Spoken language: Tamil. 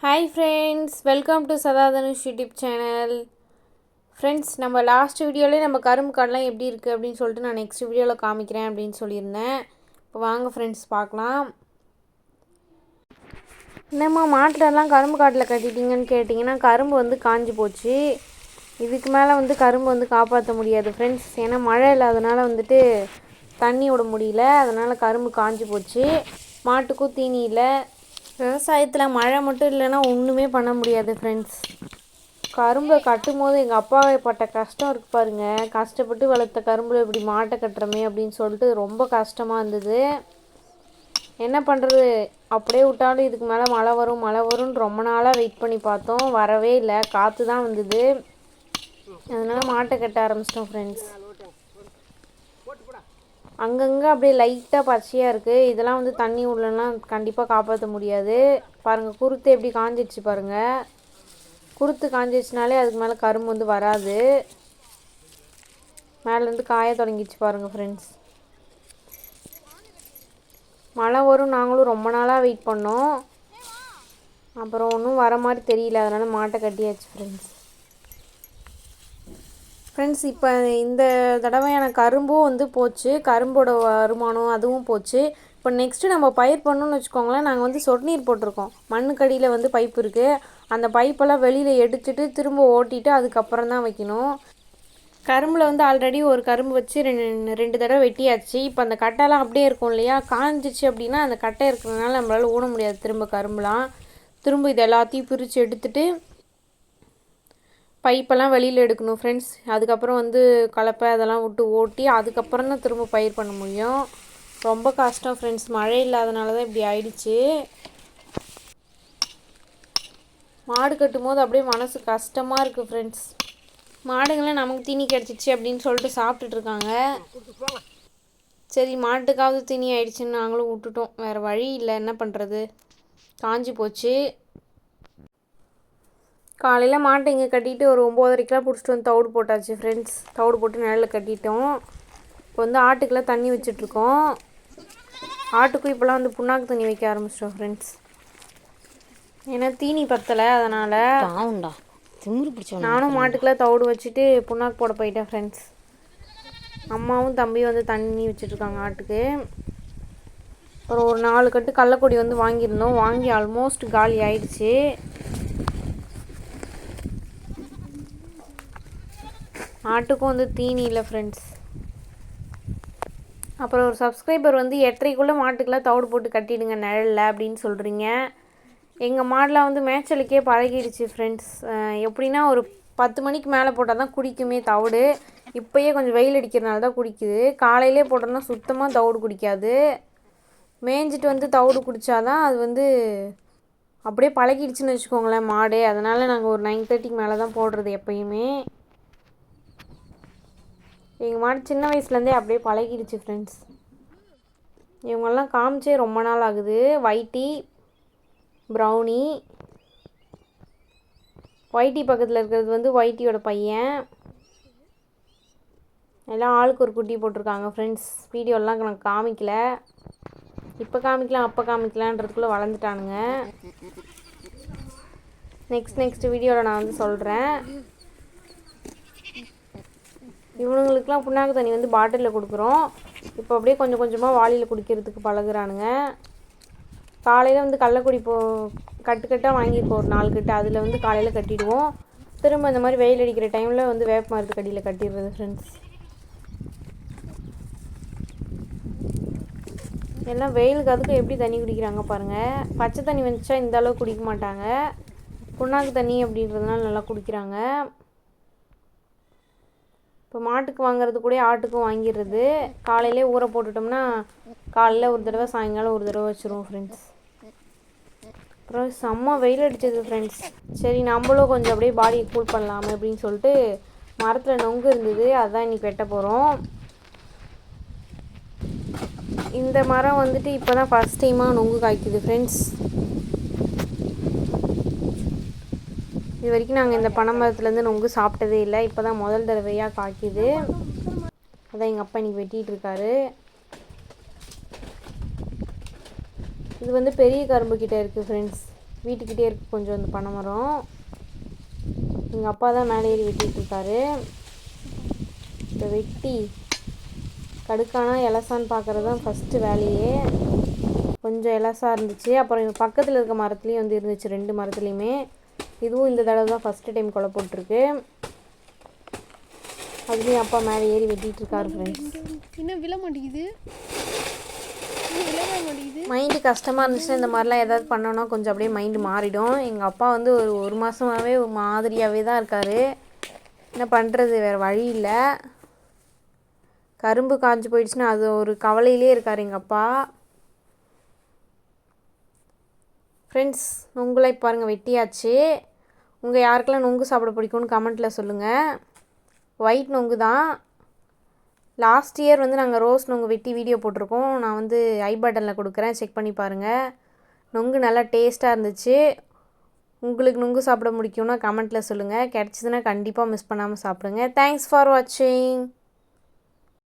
Hi friends welcome to Sadadhanush YouTube channel friends நம்ம லாஸ்ட் வீடியோலேயே நம்ம கரும்பு காடெலாம் எப்படி இருக்குது அப்படின்னு சொல்லிட்டு நான் நெக்ஸ்ட் வீடியோவில் காமிக்கிறேன் அப்படின்னு சொல்லியிருந்தேன். இப்போ வாங்க ஃப்ரெண்ட்ஸ் பார்க்கலாம். என்னம்மா மாட்டிலலாம் கரும்பு காட்டில் கட்டிட்டீங்கன்னு கேட்டிங்கன்னா கரும்பு வந்து காஞ்சி போச்சு. இதுக்கு மேலே வந்து கரும்பு வந்து காப்பாற்ற முடியாது ஃப்ரெண்ட்ஸ் ஏன்னா மழை இல்லாதனால வந்துட்டு தண்ணி விட முடியல. அதனால் கரும்பு காஞ்சி போச்சு. மாட்டுக்கும் தீனி இல்லை. விவசாயத்தில் மழை மட்டும் இல்லைன்னா ஒன்றுமே பண்ண முடியாது ஃப்ரெண்ட்ஸ் கரும்பை கட்டும் போது எங்கள் அப்பாவை பட்ட கஷ்டம் இருக்கு பாருங்க. கஷ்டப்பட்டு வளர்த்த கரும்பில் இப்படி மாட்டை கட்டுறமே அப்படின்னு சொல்லிட்டு ரொம்ப கஷ்டமாக இருந்தது. என்ன பண்ணுறது அப்படியே விட்டாலும் இதுக்கு மேலே மழை வரும் மழை வரும்னு ரொம்ப நாளாக வெயிட் பண்ணி பார்த்தோம். வரவே இல்லை. காற்று தான் வந்தது. அதனால் மாட்டை கட்ட ஆரம்பிச்சிட்டோம் ஃப்ரெண்ட்ஸ் அங்கங்கே அப்படியே லைட்டாக பச்சையாக இருக்குது இதெல்லாம் வந்து தண்ணி உள்ளலாம் கண்டிப்பாக காப்பாற்ற முடியாது. பாருங்கள் குருத்து எப்படி காஞ்சிடுச்சு பாருங்கள் குருத்து காஞ்சிடுச்சுனாலே அதுக்கு மேலே கரும்பு வந்து வராது. மேலேருந்து காய தொடங்கிடுச்சு பாருங்கள் ஃப்ரெண்ட்ஸ் மழை வரும் நாங்களும் ரொம்ப நாளாக வெயிட் பண்ணோம். அப்புறம் ஒன்றும் வர மாதிரி தெரியல. அதனால் மாட்டை கட்டியாச்சு ஃப்ரெண்ட்ஸ் ஃப்ரெண்ட்ஸ் இப்போ இந்த தடவையான கரும்பும் வந்து போச்சு. கரும்போட வருமானம் அதுவும் போச்சு. இப்போ நெக்ஸ்ட்டு நம்ம பயிர் பண்ணோம்னு வச்சுக்கோங்களேன் நாங்கள் வந்து சொட்டு நீர் போட்டிருக்கோம். மண்ணுக்கடியில் வந்து பைப் இருக்குது அந்த பைப்பெல்லாம் வெளியில் எடுத்துட்டு திரும்ப ஓட்டிட்டு அதுக்கப்புறம் தான் வைக்கணும். கரும்பில் வந்து ஆல்ரெடி ஒரு கரும்பு வச்சு ரெண்டு ரெண்டு தடவை வெட்டியாச்சு. இப்போ அந்த கட்டைலாம் அப்படியே இருக்கும் இல்லையா? காஞ்சிச்சு அப்படின்னா அந்த கட்டை இருக்கிறதுனால நம்மளால் ஊட முடியாது திரும்ப கரும்புலாம். திரும்ப இது எல்லாத்தையும் பிரித்து எடுத்துட்டு பைப்பெல்லாம் வெளியில் எடுக்கணும் ஃப்ரெண்ட்ஸ் அதுக்கப்புறம் வந்து கலப்பை அதெல்லாம் விட்டு ஓட்டி அதுக்கப்புறம் தான் திரும்ப பயிர் பண்ண முடியும். ரொம்ப கஷ்டம் ஃப்ரெண்ட்ஸ் மழை இல்லாதனால தான் இப்படி ஆயிடுச்சு. மாடு கட்டும் போது அப்படியே மனசு கஷ்டமாக இருக்குது ஃப்ரெண்ட்ஸ் மாடுங்களாம் நமக்கு தீனி கிடச்சிச்சு அப்படின்னு சொல்லிட்டு சாப்பிட்டுட்டு இருக்காங்க. சரி மாட்டுக்காவது தீனி ஆயிடுச்சுன்னு நாங்களும் விட்டுட்டோம். வேறு வழி இல்லை. என்ன பண்ணுறது காஞ்சி போச்சு. காலையில் மாட்டை இங்கே கட்டிட்டு ஒரு ஒம்போதரைக்கெலாம் பிடிச்சிட்டு வந்து தவிடு போட்டாச்சு ஃப்ரெண்ட்ஸ் தவிடு போட்டு நிழலில் கட்டிட்டோம். இப்போ வந்து ஆட்டுக்கெல்லாம் தண்ணி வச்சிட்ருக்கோம். ஆட்டுக்கும் இப்போலாம் வந்து புண்ணாக்கு தண்ணி வைக்க ஆரம்பிச்சிட்டோம் ஃப்ரெண்ட்ஸ் ஏன்னா தீனி பத்தலை அதனால் பாவுண்டா திமிரு பிடிச்சவன நானும் மாட்டுக்கெல்லாம் தவிடு வச்சுட்டு புண்ணாக்கு போட போயிட்டேன் ஃப்ரெண்ட்ஸ் அம்மாவும் தம்பியும் வந்து தண்ணி வச்சிட்ருக்காங்க ஆட்டுக்கு. அப்புறம் ஒரு நாலு கட்டு கடலக்கொடி வந்து வாங்கியிருந்தோம். வாங்கி ஆல்மோஸ்ட் காலி ஆயிடுச்சு. ஆட்டுக்கும் வந்து தீனி இல்லை ஃப்ரெண்ட்ஸ் அப்புறம் ஒரு சப்ஸ்கிரைபர் வந்து எட்டரைக்குள்ளே மாட்டுக்கெல்லாம் தவிடு போட்டு கட்டிடுங்க நிழலில் அப்படின்னு சொல்கிறீங்க எங்கள் மாடெலாம் வந்து மேய்ச்சலுக்கே பழகிடுச்சு ஃப்ரெண்ட்ஸ் எப்படின்னா ஒரு பத்து மணிக்கு மேலே போட்டால் தான் குடிக்குமே தவிடு. இப்போயே கொஞ்சம் வெயில் அடிக்கிறனால தான் குடிக்குது. காலையிலே போட்டோம்னா சுத்தமாக தவிடு குடிக்காது. மேய்ஞ்சிட்டு வந்து தவிடு குடித்தாதான் அது வந்து அப்படியே பழகிடுச்சுன்னு வச்சுக்கோங்களேன் மாடு. அதனால் நாங்கள் ஒரு நைன் தேர்ட்டிக்கு மேலே தான் போடுறது எப்பயுமே. எங்கள் மாடு சின்ன வயசுலேருந்தே அப்படியே பழகிடுச்சு ஃப்ரெண்ட்ஸ் இவங்கெல்லாம் காமிச்சே ரொம்ப நாள் ஆகுது. வைட்டி ப்ரௌனி ஒயிட்டி பக்கத்தில் இருக்கிறது வந்து ஒயிட்டியோட பையன். எல்லாம் ஆளுக்கு ஒரு குட்டி போட்டிருக்காங்க ஃப்ரெண்ட்ஸ் வீடியோலாம் எனக்கு காமிக்கல. இப்போ காமிக்கலாம் அப்போ காமிக்கலான்றதுக்குள்ளே வளர்ந்துட்டானுங்க. நெக்ஸ்ட் நெக்ஸ்ட் வீடியோவில் நான் வந்து சொல்கிறேன் இவனுங்களுக்குலாம் புண்ணாக்கு தண்ணி வந்து பாட்டிலில் கொடுக்குறோம். இப்போ அப்படியே கொஞ்சம் கொஞ்சமாக வாளியில் குடிக்கிறதுக்கு பழகுறானுங்க. காலையில் வந்து கடலக்குடி போ கட்டு கட்டாக வாங்கியிருக்கோம் ஒரு நாலு கட்டு அதில் வந்து காலையில் கட்டிடுவோம். திரும்ப இந்த மாதிரி வெயில் அடிக்கிற டைமில் வந்து வேப்ப மருந்து கடியில் கட்டிடுறது ஃப்ரெண்ட்ஸ் எல்லாம் வெயிலுக்கு அதுக்கும் எப்படி தண்ணி குடிக்கிறாங்க பாருங்கள் பச்சை தண்ணி வந்துச்சா இந்த அளவுக்கு குடிக்க மாட்டாங்க. புண்ணாக்கு தண்ணி அப்படின்றதுனால நல்லா குடிக்கிறாங்க. இப்போ மாட்டுக்கு வாங்குறது கூட ஆட்டுக்கும் வாங்கிடுறது. காலையிலே ஊற போட்டுட்டோம்னா காலையில் ஒரு தடவை சாயங்காலம் ஒரு தடவை வச்சுருவோம் ஃப்ரெண்ட்ஸ் அப்புறம் செம்ம வெயில் அடிச்சது ஃப்ரெண்ட்ஸ் சரி நம்மளும் கொஞ்சம் அப்படியே பாடியை கூல் பண்ணலாமே அப்படின்னு சொல்லிட்டு மரத்தில் நொங்கு இருந்தது. அதுதான் இன்றைக்கி வெட்ட போகிறோம் இந்த மரம் வந்துட்டு இப்போ தான் ஃபஸ்ட் டைமாக நொங்கு காய்க்குது ஃப்ரெண்ட்ஸ் இது வரைக்கும் நாங்கள் இந்த பனை மரத்துலேருந்து நொங்கு சாப்பிட்டதே இல்லை. இப்போ தான் முதல் தடவையாக காய்க்குது. அதான் எங்கள் அப்பா இன்னைக்கு வெட்டிகிட்டு இருக்காரு இது வந்து பெரிய கரும்பு கிட்டே இருக்குது ஃப்ரெண்ட்ஸ் வீட்டுக்கிட்டே இருக்குது கொஞ்சம் இந்த பனை மரம். எங்கள் அப்பா தான் மேலே ஏறி வெட்டிகிட்ருக்காரு இருக்காரு இப்போ வெட்டி கடுக்கானா இலசான்னு பார்க்குறது தான் ஃபஸ்ட்டு வேலையே. கொஞ்சம் எலசாக இருந்துச்சு. அப்புறம் பக்கத்தில் இருக்க மரத்துலேயும் வந்து இருந்துச்சு ரெண்டு மரத்துலேயுமே. இதுவும் இந்த தடவை தான் ஃபஸ்ட்டு டைம் கொலை போட்டிருக்கு. அதுலேயும் அப்பா மேலே ஏறி வெட்டிட்டு இருக்காரு ஃப்ரெண்ட்ஸ் இன்னும் விழ மாட்டேங்குது. மைண்டு கஷ்டமாக இருந்துச்சுன்னா இந்த மாதிரிலாம் ஏதாவது பண்ணோன்னா கொஞ்சம் அப்படியே மைண்டு மாறிடும். எங்கள் அப்பா வந்து ஒரு ஒரு மாதமாகவே ஒரு மாதிரியாகவே தான் இருக்கார். என்ன பண்ணுறது வேறு வழி இல்லை. கரும்பு காஞ்சு போயிடுச்சுன்னா அது ஒரு கவலையிலே இருக்கார் எங்கள் அப்பா. ஃப்ரெண்ட்ஸ் இப்போ பாருங்கள் வெட்டியாச்சு. உங்கள் யாருக்கெல்லாம் நொங்கு சாப்பிட பிடிக்கும்னு கமெண்ட்டில் சொல்லுங்கள் ஒயிட் நொங்கு தான். லாஸ்ட் இயர் வந்து நாங்கள் ரோஸ் நொங்கு வெட்டி வீடியோ போட்டிருக்கோம். நான் வந்து ஐ பட்டனில் கொடுக்குறேன். செக் பண்ணி பாருங்கள் நொங்கு நல்லா டேஸ்ட்டாக இருந்துச்சு. உங்களுக்கு நொங்கு சாப்பிட முடிக்கும்னா கமெண்ட்டில் சொல்லுங்கள் கிடச்சிதுன்னா கண்டிப்பாக மிஸ் பண்ணாமல் சாப்பிடுங்க. தேங்க்ஸ் ஃபார் வாட்சிங்